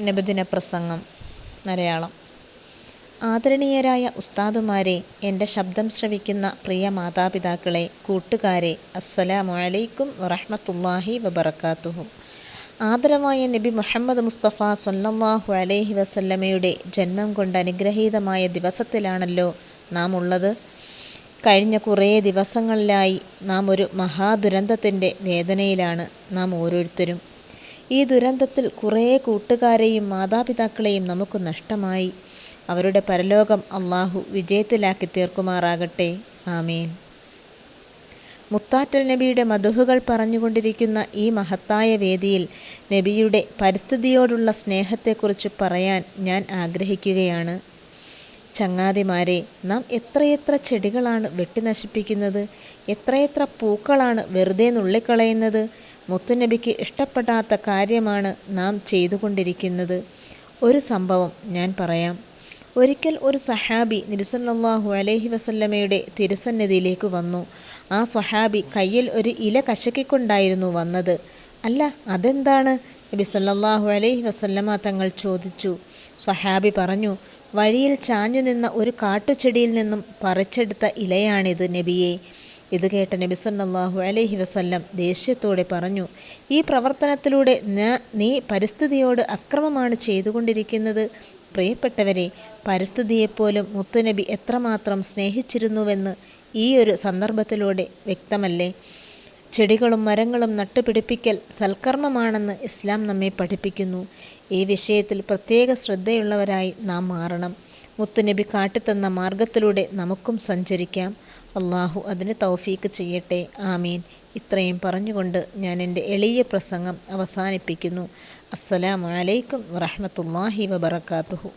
നബിദിന പ്രസംഗം മലയാളം. ആദരണീയരായ ഉസ്താദുമാരെ എന്റെ ശബ്ദം ശ്രവിക്കുന്ന പ്രിയ മാതാപിതാക്കളെ കൂട്ടുകാരെ അസ്സലാമു അലൈക്കും വറഹ്മത്തുള്ളാഹി വബറകാതുഹു. ആദരവായ നബി മുഹമ്മദ് മുസ്തഫ സൊല്ലാഹു അലൈഹി വസല്ലമയുടെ ജന്മം കൊണ്ട് അനുഗ്രഹീതമായ ദിവസത്തിലാണല്ലോ നാം ഉള്ളത്. കഴിഞ്ഞ കുറേ ദിവസങ്ങളിലായി നാം ഒരു മഹാദുരന്തത്തിന്റെ വേദനയിലാണ് നാം ഓരോരുത്തരും. ഈ ദുരന്തത്തിൽ കുറേ കൂട്ടുകാരെയും മാതാപിതാക്കളെയും നമുക്ക് നഷ്ടമായി. അവരുടെ പരലോകം അള്ളാഹു വിജയത്തിലാക്കി തീർക്കുമാറാകട്ടെ. ആമീൻ. മുത്താറ്റൽ നബിയുടെ മധുഹുകൾ പറഞ്ഞുകൊണ്ടിരിക്കുന്ന ഈ മഹത്തായ വേദിയിൽ നബിയുടെ പരിസ്ഥിതിയോടുള്ള സ്നേഹത്തെക്കുറിച്ച് പറയാൻ ഞാൻ ആഗ്രഹിക്കുകയാണ്. ചങ്ങാതിമാരെ നാം എത്രയെത്ര ചെടികളാണ് വെട്ടി നശിപ്പിക്കുന്നത്? എത്രയെത്ര പൂക്കളാണ് വെറുതെ നുള്ളിക്കളയുന്നത്? മുത്തുനബിക്ക് ഇഷ്ടപ്പെടാത്ത കാര്യമാണ് നാം ചെയ്തുകൊണ്ടിരിക്കുന്നത്. ഒരു സംഭവം ഞാൻ പറയാം. ഒരിക്കൽ ഒരു സഹാബി നബിസല്ലാഹു അലൈഹി വസല്ലമയുടെ തിരുസന്നിധിയിലേക്ക് വന്നു. ആ സഹാബി കയ്യിൽ ഒരു ഇല കശക്കിക്കൊണ്ടായിരുന്നു വന്നത്. അല്ല അതെന്താണ്? നബി സല്ലല്ലാഹു അലൈഹി വസല്ലമ തങ്ങൾ ചോദിച്ചു. സഹാബി പറഞ്ഞു വഴിയിൽ ചാഞ്ഞു നിന്ന ഒരു കാട്ടുചെടിയിൽ നിന്നും പറിച്ചെടുത്ത ഇലയാണിത് നബിയെ. ഇത് കേട്ട നബി സല്ലല്ലാഹു അലൈഹി വസല്ലം ദേഷ്യത്തോടെ പറഞ്ഞു ഈ പ്രവർത്തനത്തിലൂടെ നീ പരിസ്ഥിതിയോട് അക്രമമാണ് ചെയ്തുകൊണ്ടിരിക്കുന്നത്. പ്രിയപ്പെട്ടവരെ പരിസ്ഥിതിയെപ്പോലും മുത്തുനബി എത്രമാത്രം സ്നേഹിച്ചിരുന്നുവെന്ന് ഈ ഒരു സന്ദർഭത്തിലൂടെ വ്യക്തമല്ലേ? ചെടികളും മരങ്ങളും നട്ടുപിടിപ്പിക്കൽ സൽക്കർമ്മമാണെന്ന് ഇസ്ലാം നമ്മെ പഠിപ്പിക്കുന്നു. ഈ വിഷയത്തിൽ പ്രത്യേക ശ്രദ്ധയുള്ളവരായി നാം മാറണം. മുത്തുനബി കാട്ടിത്തന്ന മാർഗത്തിലൂടെ നമുക്കും സഞ്ചരിക്കാം. അള്ളാഹു അതിന് തൗഫീക്ക് ചെയ്യട്ടെ. ആമീൻ. ഇത്രയും പറഞ്ഞുകൊണ്ട് ഞാൻ എന്റെ എളിയ പ്രസംഗം അവസാനിപ്പിക്കുന്നു. അസ്സലാമു അലൈക്കും വറഹമത്തല്ലാഹി വബർക്കാത്തുഹു